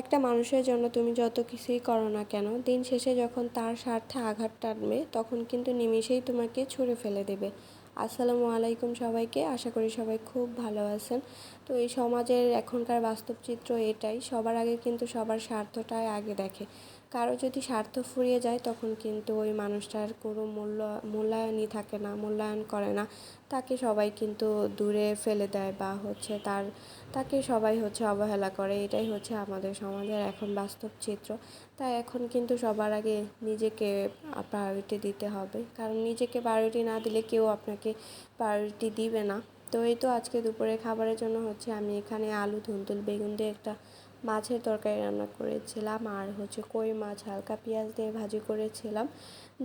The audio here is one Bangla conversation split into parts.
একটা মানুষের জন্য তুমি যত কিছুই করো না কেন, দিন শেষে যখন তার স্বার্থে আঘাত টানবে, তখন কিন্তু নিমিষেই তোমাকে ছুঁড়ে ফেলে দেবে। আসসালামু আলাইকুম সবাইকে, আশা করি সবাই খুব ভালো আছেন। তো এই সমাজের এখনকার বাস্তব চিত্র এটাই, সবার আগে কিন্তু সবার স্বার্থটাই আগে দেখে। কারও যদি স্বার্থ ফুরিয়ে যায়, তখন কিন্তু ওই মানুষটার কোনো মূল্য, মূল্যায়নই থাকে না, মূল্যায়ন করে না। তাকে সবাই কিন্তু দূরে ফেলে দেয় বা হচ্ছে তার, তাকে সবাই হচ্ছে অবহেলা করে। এটাই হচ্ছে আমাদের সমাজের এখন বাস্তব চিত্র। তাই এখন কিন্তু সবার আগে নিজেকে প্রায়োরিটি দিতে হবে। কারণ নিজেকে প্রায়োরিটি না দিলে কেউ আপনাকে প্রায়োরিটি দিবে না। তো এই তো আজকে দুপুরে খাবারের জন্য হচ্ছে আমি এখানে আলু, ধুন্দুল, বেগুন দিয়ে একটা মাছের তরকারি রান্না করেছিলাম আর হচ্ছে কই মাছ, হালকা পেঁয়াজ দিয়ে ভাজি করেছিলাম।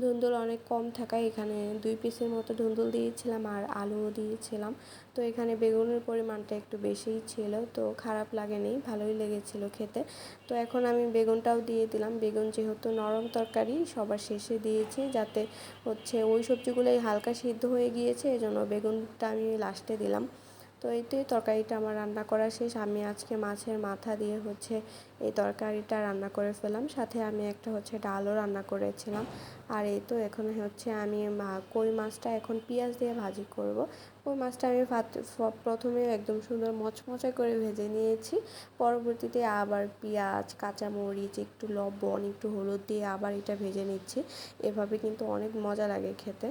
ধুন্দুল অনেক কম থাকায় এখানে দুই পিসের মতো ধুন্দুল দিয়েছিলাম আর আলুও দিয়েছিলাম। তো এখানে বেগুনের পরিমাণটা একটু বেশিই ছিল, তো খারাপ লাগেনি, ভালোই লেগেছিল খেতে। তো এখন আমি বেগুনটাও দিয়ে দিলাম। বেগুন যেহেতু নরম তরকারি, সবার শেষে দিয়েছি যাতে হচ্ছে ওই সবজিগুলোই হালকা সিদ্ধ হয়ে গিয়েছে, এজন্য বেগুনটা আমি লাস্টে দিলাম। তো এইটাই তরকারিটা আমার রান্না করা শেষ। আমি আজকে মাছের মাথা দিয়ে হচ্ছে এই তরকারিটা রান্না করে ফেলাম সাথে আমি একটা হচ্ছে ডালও রান্না করেছিলাম। আর এই তো এখন হচ্ছে আমি কই মাছটা এখন পেঁয়াজ দিয়ে ভাজি করব। কই মাছটা আমি প্রথমে একদম সুন্দর মচমচে করে ভেজে নিয়েছি। পরবর্তীতে আবার পেঁয়াজ, কাঁচামরিচ, একটু লবণ, একটু হলুদ দিয়ে আবার এটা ভেজে নিচ্ছি। এভাবে কিন্তু অনেক মজা লাগে খেতে।